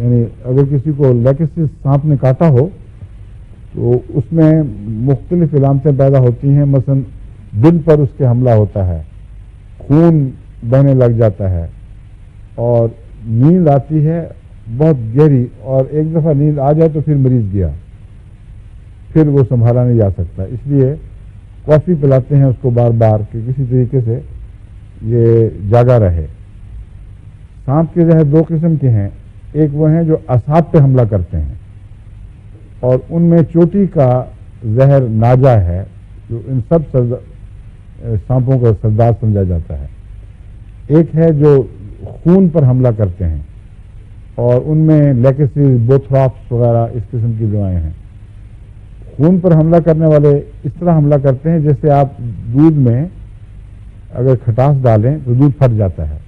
यानी अगर किसी को लेकेसिस सांप ने काटा हो तो उसमें मुख्तलिफ़ इलामतें पैदा होती हैं। मसलन दिल पर उसके हमला होता है, खून बहने लग जाता है और नींद आती है, बहुत गहरी और एक दफ़ा नींद आ जाए तो फिर मरीज़ गया। फिर वो संभाला नहीं जा सकता। इसलिए कॉफ़ी पिलाते हैं उसको बार बार कि किसी तरीके से ये जागा रहे। सांप के जहर दो किस्म के हैं। एक वो हैं जो असाब पे हमला करते हैं। और उनमें चोटी का जहर नाजा है, जो इन सब सांपों का सरदार समझा जाता है। एक है जो खून पर हमला करते हैं, और उनमें लेकेसिस बोथ्रॉप्स वगैरह इस किस्म की दवाएँ हैं। खून पर हमला करने वाले इस तरह हमला करते हैं, जैसे आप दूध में अगर खटास डालें तो दूध फट जाता है।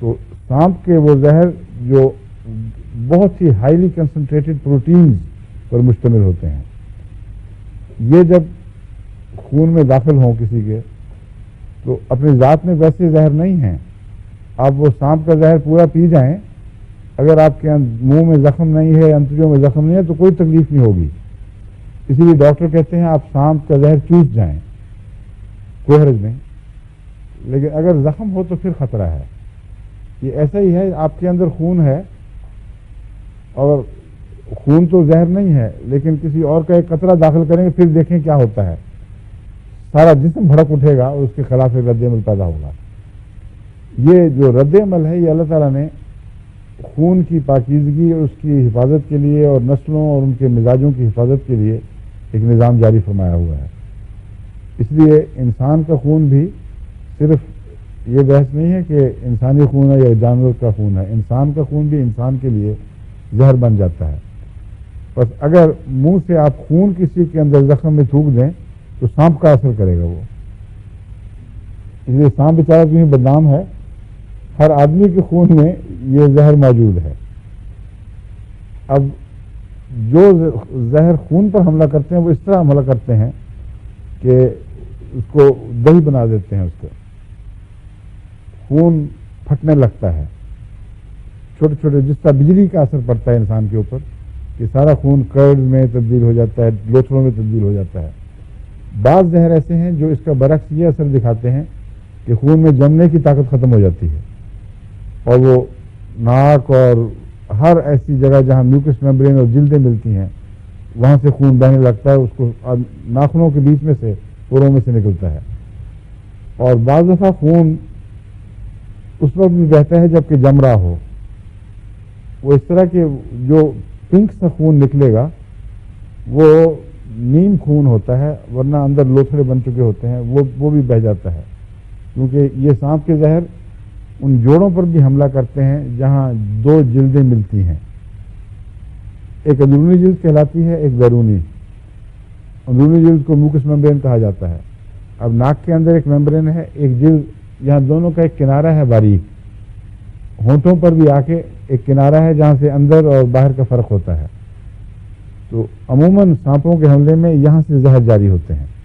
तो सांप के वो जहर जो बहुत ही हाईली कंसनट्रेटेड प्रोटीन्स पर मुश्तमिल होते हैं। ये जब खून में दाखिल हों किसी के तो अपनी ज़ात में वैसे जहर नहीं है। आप वो सांप का जहर पूरा पी जाएँ, अगर आपके मुँह में जख्म नहीं है, अंतरियों में जख्म नहीं है तो कोई तकलीफ़ नहीं होगी। इसीलिए डॉक्टर कहते हैं, आप सांप का जहर चूस जाएँ, कोई हर्ज नहीं। लेकिन अगर जख्म हो तो फिर खतरा है। ये ऐसा ही है, आपके अंदर खून है, और खून तो जहर नहीं है, लेकिन किसी और का एक कतरा दाखिल करेंगे, फिर देखें क्या होता है। सारा जिसम भड़क उठेगा, और उसके खिलाफ एक रद्दमल पैदा होगा। ये जो रद्दमल है, ये अल्लाह ताला ने खून की पाकिजगी और उसकी हिफाजत के लिए, और नस्लों, और उनके मिजाजों की हिफाजत के लिए एक निज़ाम जारी फरमाया हुआ है। इसलिए इंसान का खून भी सिर्फ़ ये बहस नहीं है कि इंसानी खून है या जानवर का खून है। इंसान का खून भी इंसान के लिए जहर बन जाता है। बस अगर मुँह से आप खून किसी के अंदर जख्म में थूक दें तो सांप का असर करेगा वो। इसलिए सांप बेचारा तुम्हें बदनाम है। हर आदमी के खून में ये जहर मौजूद है। अब जो जहर खून पर हमला करते हैं, वो इस तरह हमला करते हैं कि उसको दही बना देते हैं उसको। खून फटने लगता है। छोटे छोटे जिस तरह बिजली का असर पड़ता है इंसान के ऊपर कि सारा खून कर्ड में तब्दील हो जाता है लोथड़ों में तब्दील हो जाता है। बाज़ जहर ऐसे हैं जो इसका बरक्स ये असर दिखाते हैं कि खून में जमने की ताकत ख़त्म हो जाती है। और वो नाक और हर ऐसी जगह जहाँ म्यूकस मेम्ब्रेन और जिल्दें मिलती हैं, वहाँ से खून बहने लगता है, उसको नाखूनों के बीच में से पुरों में से निकलता है। और बाज़ दफ़ा खून उस वक्त भी बहता है, जबकि जम रहा हो। वो इस तरह के जो पिंक सा खून निकलेगा, वो नीम खून होता है, वरना अंदर लोथड़े बन चुके होते हैं, वो वो भी बह जाता है। क्योंकि ये सांप के जहर उन जोड़ों पर भी हमला करते हैं, जहाँ दो जिल्दें मिलती हैं। एक अंदरूनी जिल्द कहलाती है, एक बैरूनी। अंदरूनी जिल्द को मुकस मेम्ब्रेन कहा जाता है। अब नाक के अंदर एक मेम्ब्रेन है, एक जिल्द यहाँ दोनों का एक किनारा है बारीक, होठों पर भी आके एक किनारा है जहाँ से अंदर और बाहर का फ़र्क होता है। तो अमूमन सांपों के हमले में यहाँ से जहर जारी होते हैं।